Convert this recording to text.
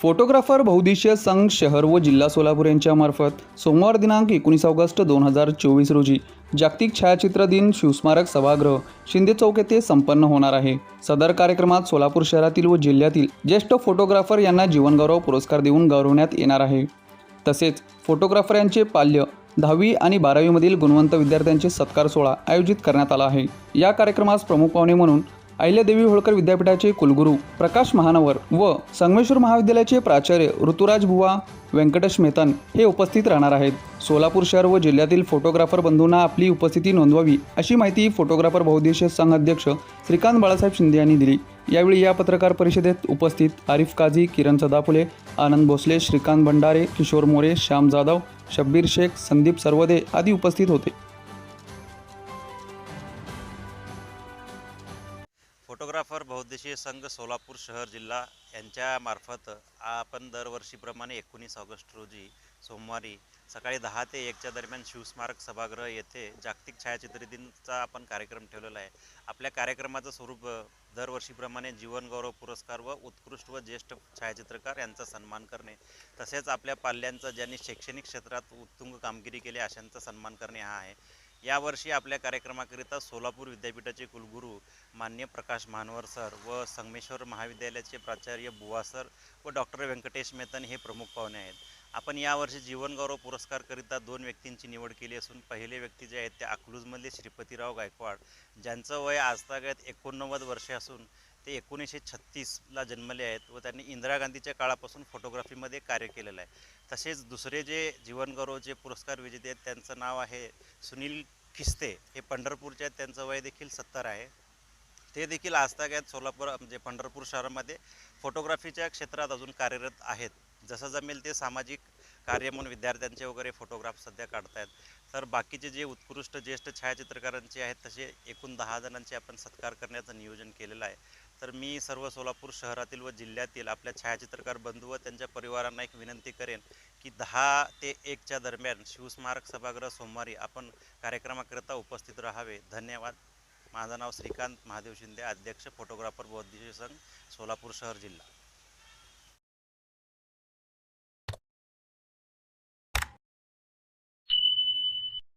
Photographer बहुद्देशीय संघ शहर व जिल्हा सोलापूर यांच्या मार्फत सोमवार दिनांक एकोणीस ऑगस्ट दोन हजार चोवीस रोजी जागतिक छायाचित्र दिन शिवस्मारक सभागृह शिंदे चौक येथे संपन्न होणार आहे. सदर कार्यक्रमात सोलापूर शहरातील व जिल्ह्यातील ज्येष्ठ फोटोग्राफर यांना जीवनगौरव पुरस्कार देऊन गौरवण्यात येणार आहे. तसेच फोटोग्राफर यांचे पाल्य दहावी आणि बारावीमधील गुणवंत विद्यार्थ्यांचे सत्कार सोहळा आयोजित करण्यात आला आहे. या कार्यक्रमास प्रमुख पाहुणे म्हणून अहिल्यादेवी होळकर विद्यापीठाचे कुलगुरू प्रकाश महानवर व संगमेश्वर महाविद्यालयाचे प्राचार्य ऋतुराज बुवा व्यंकटेश मेहतन हे उपस्थित राहणार आहेत. सोलापूर शहर व जिल्ह्यातील फोटोग्राफर बंधूंना आपली उपस्थिती नोंदवावी अशी माहिती फोटोग्राफर बहुद्देशीय संघ अध्यक्ष श्रीकांत बाळासाहेब शिंदे यांनी दिली. यावेळी या पत्रकार परिषदेत उपस्थित आरिफ काझी किरण सदाफुले आनंद भोसले श्रीकांत भंडारे किशोर मोरे श्याम जाधव शब्बीर शेख संदीप सर्वदे आदी उपस्थित होते. फोटोग्राफर बहुद्देशीय संघ सोलापूर शहर जिल्हा यांच्यामार्फत आपण दरवर्षीप्रमाणे एकोणीस ऑगस्ट रोजी सोमवारी सकाळी दहा ते एकच्या दरम्यान शिवस्मारक सभागृह येथे जागतिक छायाचित्र दिनचा आपण कार्यक्रम ठेवलेला आहे. आपल्या कार्यक्रमाचं स्वरूप दरवर्षीप्रमाणे जीवनगौरव पुरस्कार व उत्कृष्ट व ज्येष्ठ छायाचित्रकार यांचा सन्मान करणे तसेच आपल्या पाल्यांचा ज्यांनी शैक्षणिक क्षेत्रात उत्तुंग कामगिरी केली अशांचा सन्मान करणे हा आहे. यावर्षी आपल्या कार्यक्रमाकरिता सोलापूर विद्यापीठाचे कुलगुरू मान्य प्रकाश मानवर सर व संगमेश्वर महाविद्यालयाचे प्राचार्य बुवा सर व डॉक्टर व्यंकटेश मेतन हे प्रमुख पाहुणे आहेत. आपण यावर्षी जीवनगौरव पुरस्कारकरिता दोन व्यक्तींची निवड केली असून पहिले व्यक्ती जे आहेत ते अकलूजमधले श्रीपतीराव गायकवाड ज्यांचं वय आजतागत एकोणनव्वद वर्षे असून ते एकोणीसशे छत्तीसला जन्मले आहेत व त्यांनी इंदिरा गांधीच्या काळापासून फोटोग्राफीमध्ये कार्य केलेलं आहे. तसेच दुसरे जे जीवनगौरवचे पुरस्कार विजेते आहेत त्यांचं नाव आहे सुनील खिस्ते. हे पंढरपूरचे आहेत त्यांचं वय देखील सत्तर आहे. ते देखील आजतागत सोलापूर म्हणजे पंढरपूर शहरामध्ये. फोटोग्राफीच्या क्षेत्रात अजून कार्यरत आहेत. जसं जमेल ते सामाजिक कार्य म्हणून विद्यार्थ्यांचे वगैरे फोटोग्राफ सध्या काढतायत. तर बाकीचे जे उत्कृष्ट ज्येष्ठ छायाचित्रकारांचे आहेत तसे एकूण दहा जणांचे आपण सत्कार करण्याचं नियोजन केलेलं आहे. तर मी सर्व सोलापूर शहरातील व जिल्ह्यातील आपल्या छायाचित्रकार बंधू व त्यांच्या परिवारांना एक विनंती करेन की दहा ते एकच्या दरम्यान शिवस्मारक सभागृह सोमवारी आपण कार्यक्रमाकरिता उपस्थित राहावे. धन्यवाद. माझं नाव श्रीकांत महादेव शिंदे अध्यक्ष फोटोग्राफर बौद्धिक संघ सोलापूर शहर जिल्हा.